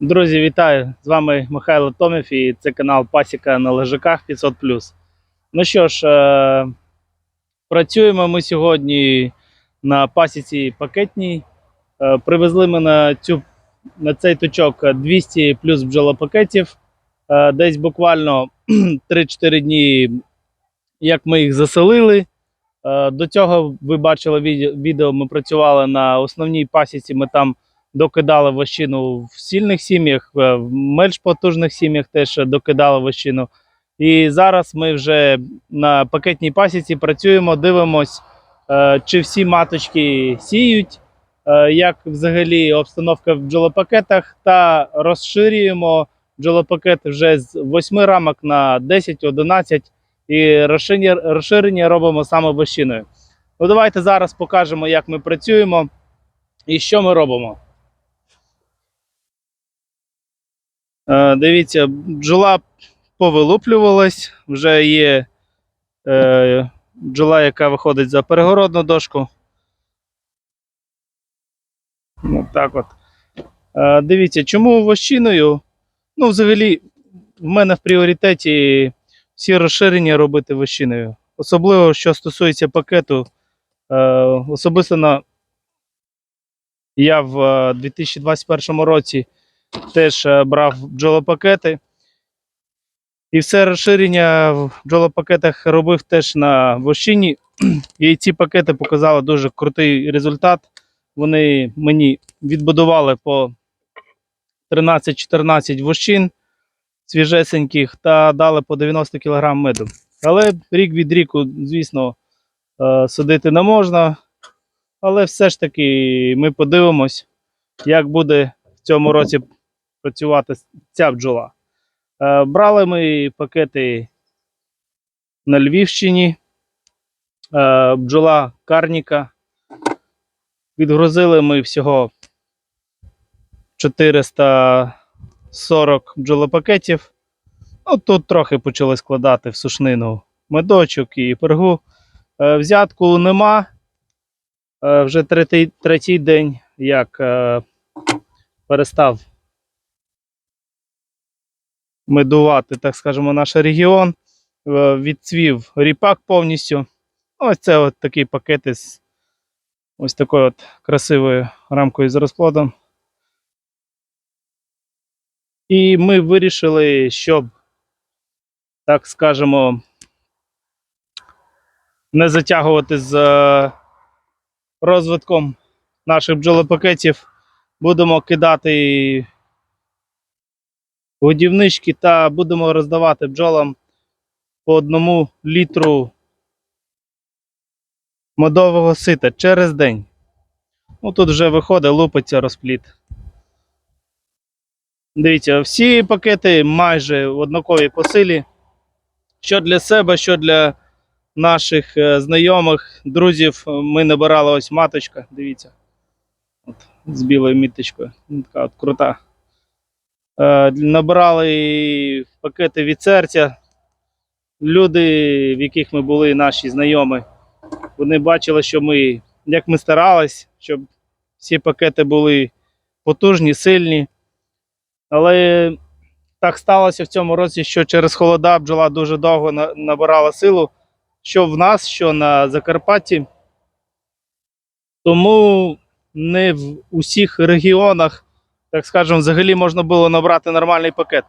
Друзі, вітаю! З вами Михайло Томів і це канал Пасіка на лежаках 500. Ну що ж, е, працюємо ми сьогодні на пасіці пакетній. Е, привезли ми на, цю, на цей точок 200 плюс бджолопакетів. Е, десь буквально 3-4 дні, як ми їх заселили. До цього ви бачили відео, ми працювали на основній пасіці. Ми там докидали вощину в сильних сім'ях, е, в менш потужних сім'ях теж докидали вощину. І зараз ми вже на пакетній пасіці працюємо, дивимось, е, чи всі маточки сіють, е, як взагалі обстановка в бджолопакетах, та розширюємо бджолопакет вже з 8 рамок на 10-11 і розширення, розширення робимо саме вощиною. Ну, давайте зараз покажемо, як ми працюємо і що ми робимо. Е, дивіться, бджола повилуплювалась, вже є е, бджола, яка виходить за перегородну дошку. Ну, так от. Е, дивіться, чому вощиною? Ну, взагалі, в мене в пріоритеті всі розширення робити вощиною. Особливо, що стосується пакету. Е, особисто на, я в е, 2021 році теж е, брав бджолопакети. І все розширення в бджолопакетах робив теж на вощині. І ці пакети показали дуже крутий результат. Вони мені відбудували по 13-14 вощин свіжесеньких та дали по 90 кг меду. Але рік від ріку, звісно, е, судити не можна. Але все ж таки ми подивимось, як буде в цьому році працювати ця бджола. Е, Брали ми пакети на Львівщині, е, бджола Карніка. Відгрузили ми всього 440 бджолопакетів. Ну, тут трохи почали складати в сушнину медочок і пергу. Е, Взятку нема. Вже третій, третій день, як перестав медувати, так скажемо, наш регіон. Е, Відцвів ріпак повністю. Ось це от такий пакет із ось такою от красивою рамкою з розкладом. І ми вирішили, щоб, так скажемо, не затягувати з е, розвитком наших бджолопакетів, будемо кидати годівнички та будемо роздавати бджолам по одному літру медового сита через день. Ну, тут вже виходить, лупиться розпліт. Дивіться, всі пакети майже однакові по силі. Що для себе, що для наших е, знайомих, друзів. е, Ми набирали ось маточка, дивіться. От, з білою міточкою. Така от крута. Е, набирали пакети від серця. Люди, в яких ми були, наші знайомі, вони бачили, що ми, як ми старались, щоб всі пакети були потужні, сильні. Але так сталося в цьому році, що через холода бджола дуже довго набирала силу, що в нас, що на Закарпатті. Тому не в усіх регіонах, так скажемо, взагалі можна було набрати нормальний пакет.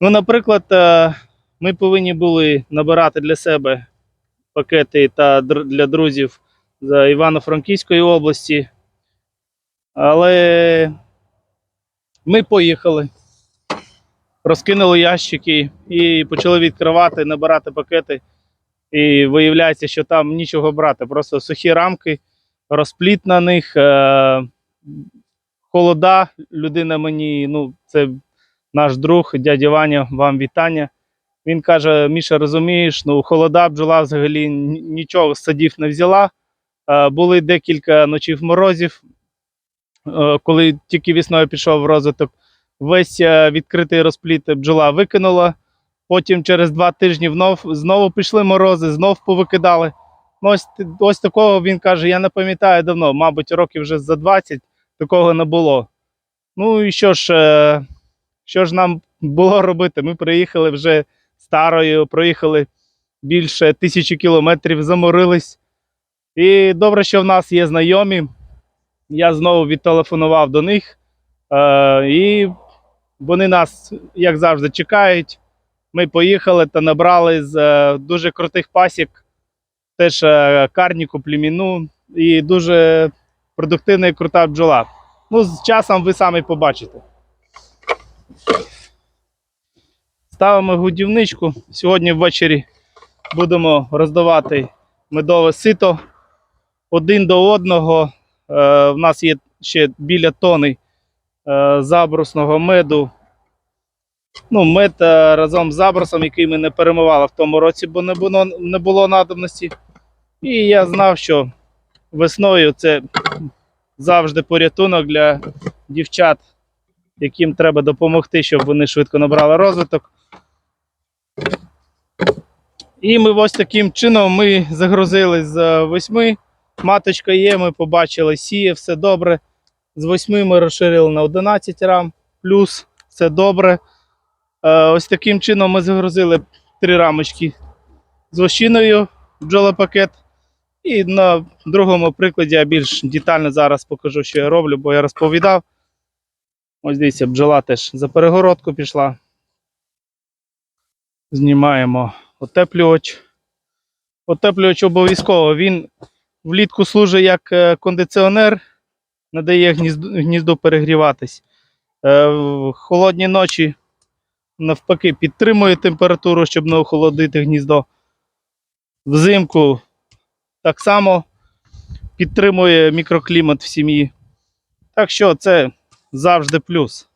Ну, наприклад, е, ми повинні були набирати для себе пакети та для друзів з Івано-Франківської області. Але ми поїхали, розкинули ящики і почали відкривати, набирати пакети. І виявляється, що там нічого брати, просто сухі рамки, розпліт на них, е- холода. Людина мені, ну, це наш друг, дядя Ваня, вам вітання. Він каже: Міша, розумієш, ну холода бджола взагалі нічого з садів не взяла. Е, були декілька ночів морозів, е, коли тільки весною пішов розвиток. Весь е, відкритий розпліт бджола викинула. Потім через два тижні знов, знову пішли морози, знов повикидали. Ну, ось, ось такого він каже: я не пам'ятаю давно, мабуть, років вже за 20 такого не було. Ну і що ж, е, що ж нам було робити? Ми приїхали вже старою, проїхали більше тисячі кілометрів, заморились. І добре, що в нас є знайомі. Я знову відтелефонував до них. Е, і вони нас, як завжди, чекають. Ми поїхали та набрали з е, дуже крутих пасік, теж е, карніку, племіну і дуже продуктивна і крута бджола. Ну, з часом ви самі побачите. Ставимо годівничку. Сьогодні ввечері будемо роздавати медове сито один до одного. Е, в нас є ще біля тони е, забрусного меду. Ну, мед е, разом з забросом, який ми не перемивали в тому році, бо не було, не було надобності. І я знав, що весною це завжди порятунок для дівчат, яким треба допомогти, щоб вони швидко набрали розвиток. І ми ось таким чином ми загрузили з восьми. Маточка є, ми побачили, сіє, все добре. З восьми ми розширили на 11 рам, плюс все добре. Е, Ось таким чином ми загрузили три рамочки з вощиною бджолопакет. І на другому прикладі я більш детально зараз покажу, що я роблю, бо я розповідав. Ось дивіться, бджола теж за перегородку пішла. Знімаємо отеплювач. Отеплювач обов'язково. Він влітку служить як е, кондиціонер, не дає гнізду, гнізду перегріватись. Е, В холодні ночі навпаки підтримує температуру, щоб не охолодити гніздо. Взимку так само підтримує мікроклімат в сім'ї. Так що це завжди плюс.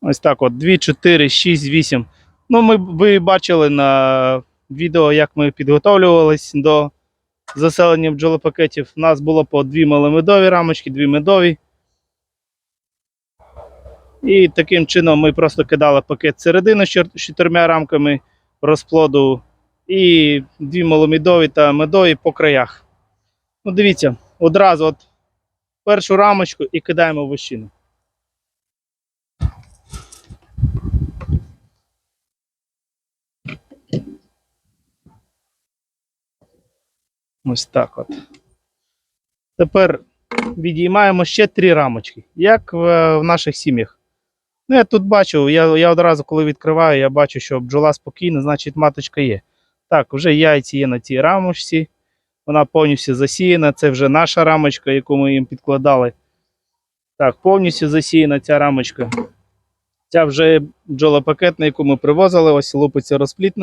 Ось так от 2, 4, 6, 8. Ну, ми, ви бачили на відео, як ми підготовлювались до заселення бджолопакетів. У нас було по дві маломедові рамочки, дві медові. І таким чином ми просто кидали пакет чор- з чотирма рамками розплоду і дві маломідові та медові по краях. Ну, дивіться, одразу от першу рамочку і кидаємо в вощину. Ось так от. Тепер відіймаємо ще три рамочки, як в, в наших сім'ях. Ну, я тут бачу, я, я одразу, коли відкриваю, я бачу, що бджола спокійна, значить маточка є. Так, вже яйці є на цій рамочці. Вона повністю засіяна. Це вже наша рамочка, яку ми їм підкладали. Так, повністю засіяна ця рамочка. Ця вже бджолопакет, на яку ми привозили, ось лупиться розпліт.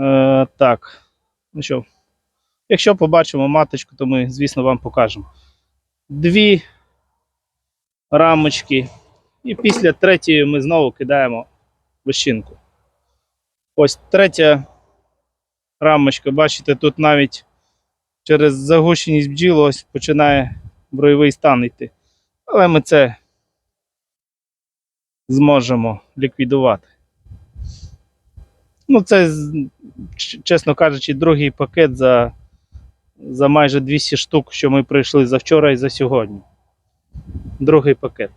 Е, так. Ну що, якщо побачимо маточку, то ми, звісно, вам покажемо. Дві рамочки. І після третьої ми знову кидаємо вищинку. Ось третя рамочка. Бачите, тут навіть через загущеність бджіл ось починає броєвий стан йти. Але ми це зможемо ліквідувати. Ну, це, чесно кажучи, другий пакет за, за майже 200 штук, що ми прийшли за вчора і за сьогодні. Другий пакет.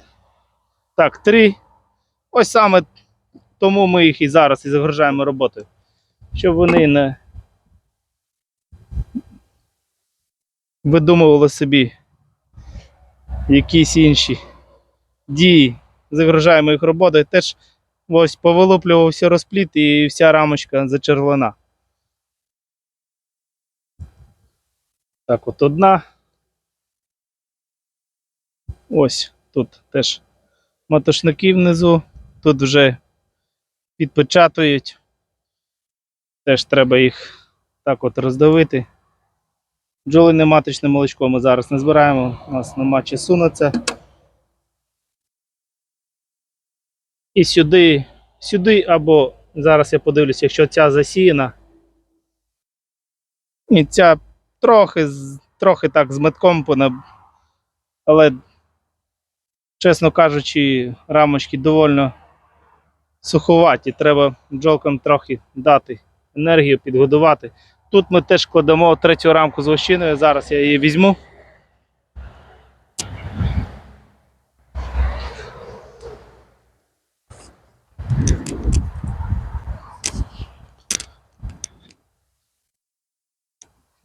Так, три. Ось саме тому ми їх і зараз і загружаємо роботою. Щоб вони не видумували собі якісь інші дії. Загружаємо їх роботою. Теж ось повилуплювався розпліт і вся рамочка зачервлена. Так, от одна. Ось тут теж матошники внизу. Тут вже підпечатують. Теж треба їх так от роздавити. Бджоли маточне молочко ми зараз не збираємо, у нас нема часу на це. І сюди, сюди або зараз я подивлюся, якщо ця засіяна. Ні, ця трохи, трохи так з метком, пона- але, чесно кажучи, рамочки доволі суховаті, треба бджолкам трохи дати енергію, підгодувати. Тут ми теж кладемо третю рамку з вощиною, зараз я її візьму.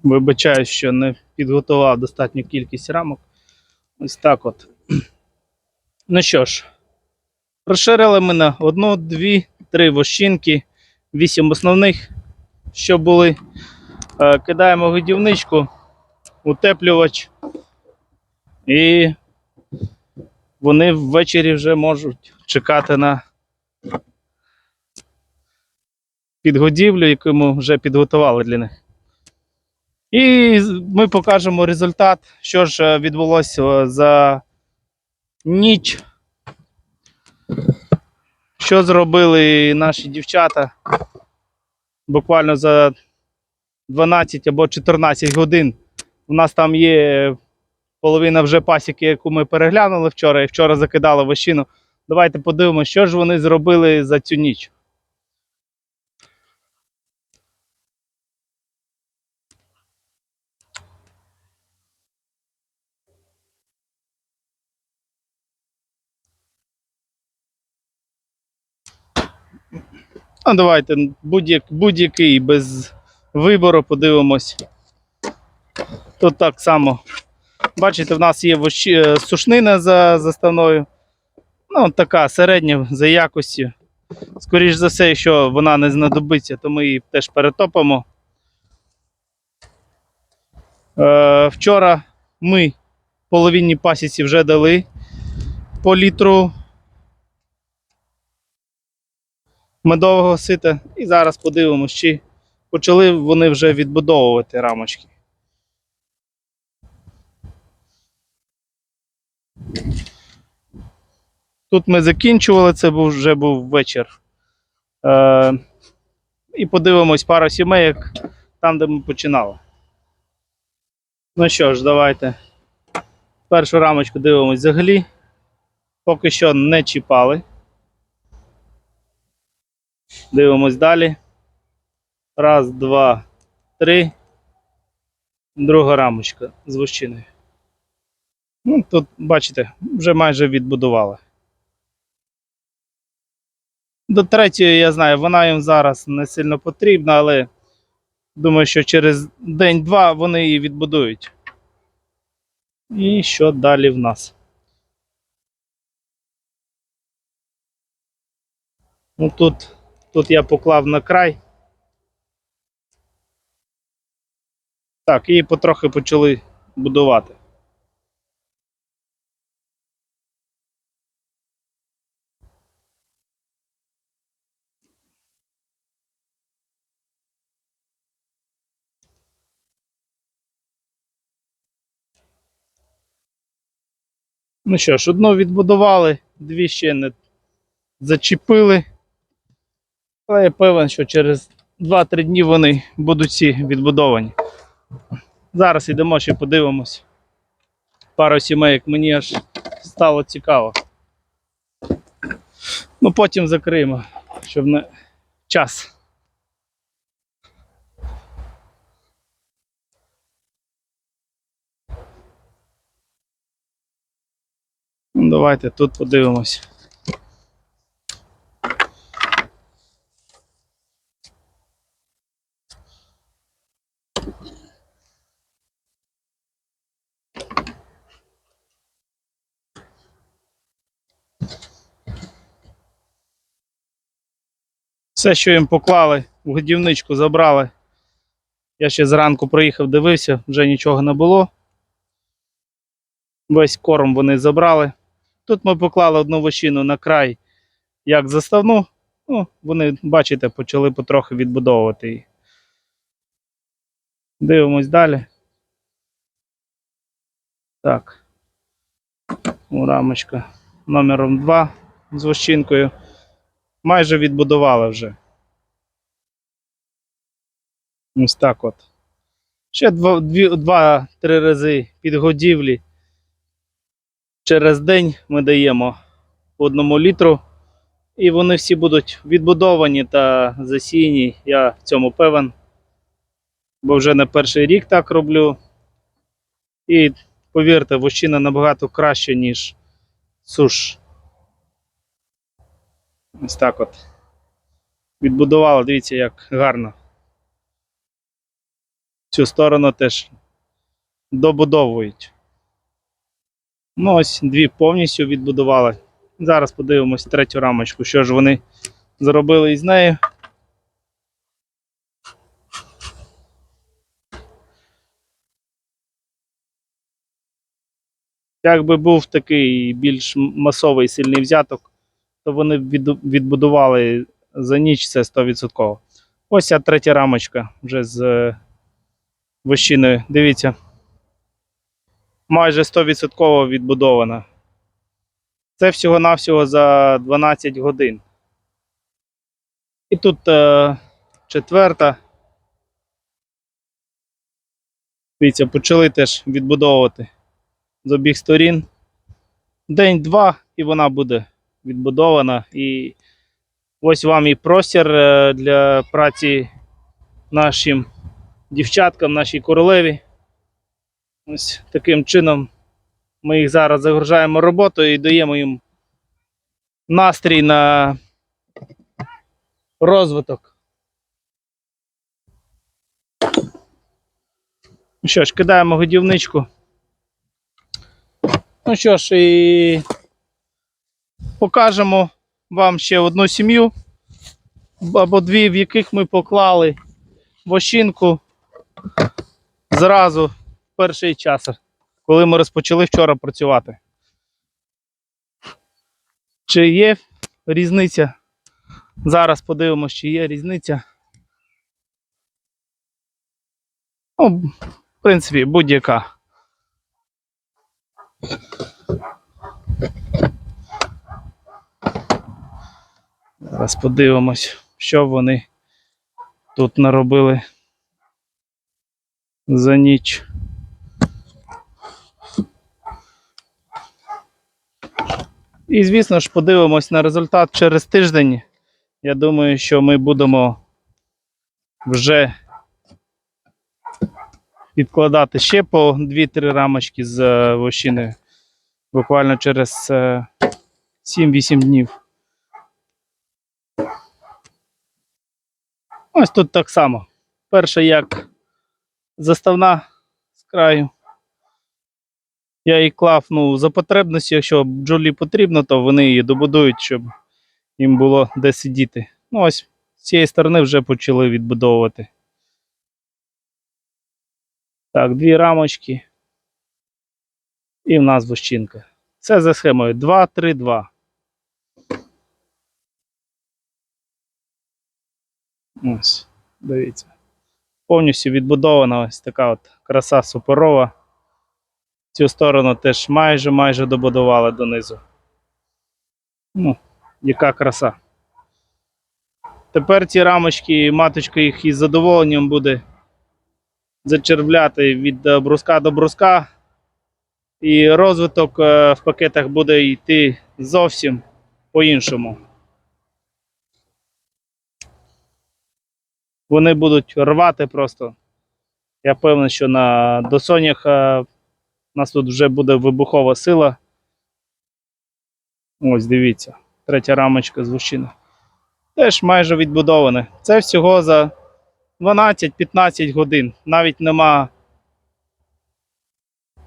Вибачаю, що не підготував достатню кількість рамок. Ось так от. Ну що ж розширили ми на одну, дві, три вощинки, вісім основних, що були. Е, Кидаємо годівничку, утеплювач. І вони ввечері вже можуть чекати на підгодівлю, яку ми вже підготували для них. І ми покажемо результат, що ж е, відбулося за ніч. Що зробили наші дівчата буквально за 12 або 14 годин. У нас там є половина вже пасіки, яку ми переглянули вчора, і вчора закидали вощину. Давайте подивимося, що ж вони зробили за цю ніч. Ну, давайте будь-як, будь-який без вибору подивимось. Тут так само. Бачите, в нас є вощі, е, сушнина за заставною. Ну, така середня за якостю. Скоріше за все, якщо вона не знадобиться, то ми її теж перетопимо. Е, вчора ми половинній пасіці вже дали по літру медового сита. І зараз подивимось, чи почали вони вже відбудовувати рамочки. Тут ми закінчували, це був, вже був вечір. Е, і подивимось пару сімейок там, де ми починали. Ну що ж, давайте. Першу рамочку дивимось взагалі. Поки що не чіпали. Дивимось далі. Раз, два, три. Друга рамочка з вощиною. Ну, тут, бачите, вже майже відбудували. До третьої, я знаю, вона їм зараз не сильно потрібна, але думаю, що через день-два вони її відбудують. І що далі в нас? Ну тут, тут я поклав на край. Так, і потрохи почали будувати. Ну що ж, одну відбудували, дві ще не зачепили. Але я певен, що через 2-3 дні вони будуть всі відбудовані. Зараз йдемо ще подивимось. Пару сімейок мені аж стало цікаво. Ну потім закриємо, щоб не час. Ну, давайте тут подивимось. Все, що їм поклали, в годівничку забрали. Я ще зранку приїхав, дивився, вже нічого не було. Весь корм вони забрали. Тут ми поклали одну вощину на край, як заставну. Ну, вони, бачите, почали потрохи відбудовувати її. Дивимось далі. Так. Рамочка номером 2 з вощинкою. Майже відбудували вже. Ось так от. Ще два- дві- два-три рази підгодівлі. Через день ми даємо одному літру. І вони всі будуть відбудовані та засіяні. Я в цьому певен. Бо вже не перший рік так роблю. І повірте, вощина набагато краще, ніж суш. Ось так от. Відбудували, дивіться, як гарно. цю сторону теж добудовують. Ну, ось дві повністю відбудували. Зараз подивимось третю рамочку, що ж вони зробили із нею. Якби був такий більш масовий сильний взяток, то вони б відбудували за ніч це 100%. Ось ця третя рамочка вже з е, вощиною. Дивіться. Майже 100% відбудована. Це всього-навсього за 12 годин. І тут е, четверта. Дивіться, почали теж відбудовувати з обох сторін. День-два, і вона буде відбудована. І ось вам і простір е, для праці нашим дівчаткам, нашій королеві. Ось таким чином ми їх зараз загружаємо роботою і даємо їм настрій на розвиток. Ну що ж, кидаємо годівничку. Ну що ж, і покажемо вам ще одну сім'ю, або дві, в яких ми поклали вощинку зразу в перший час, коли ми розпочали вчора працювати. Чи є різниця? Зараз подивимося, чи є різниця. Ну, в принципі, будь-яка. Зараз подивимось, що вони тут наробили за ніч. І, звісно ж, подивимось на результат через тиждень. Я думаю, що ми будемо вже відкладати ще по 2-3 рамочки з е, вощиною. Буквально через е, 7-8 днів. Ось тут так само. Перша як заставна з краю. Я її клав ну, за потребності, якщо бджолі потрібно, то вони її добудують, щоб їм було де сидіти. Ну ось з цієї сторони вже почали відбудовувати. Так, дві рамочки. І в нас вощинка. Це за схемою 2-3-2. Ось, дивіться. Повністю відбудована ось така от краса супорова. Цю сторону теж майже майже добудували донизу. Ну, яка краса. Тепер ці рамочки, маточка їх із задоволенням буде зачервляти від бруска до бруска. І розвиток е, в пакетах буде йти зовсім по-іншому. Вони будуть рвати просто. Я певний, що на досонях е, у нас тут вже буде вибухова сила. Ось дивіться, третя рамочка з вущини. Теж майже відбудоване. Це всього за 12-15 годин. Навіть нема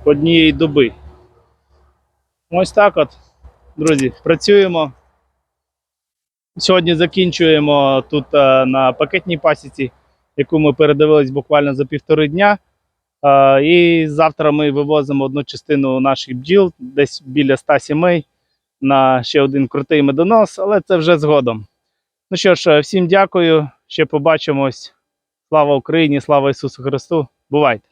однієї доби. Ось так от, друзі, працюємо. Сьогодні закінчуємо тут е, на пакетній пасіці, яку ми передивились буквально за півтори дня. Е, І завтра ми вивозимо одну частину наших бджіл, десь біля 100 сімей, на ще один крутий медонос, але це вже згодом. Ну що ж, е, всім дякую. Ще побачимось. Слава Україні, слава Ісусу Христу. Бувайте!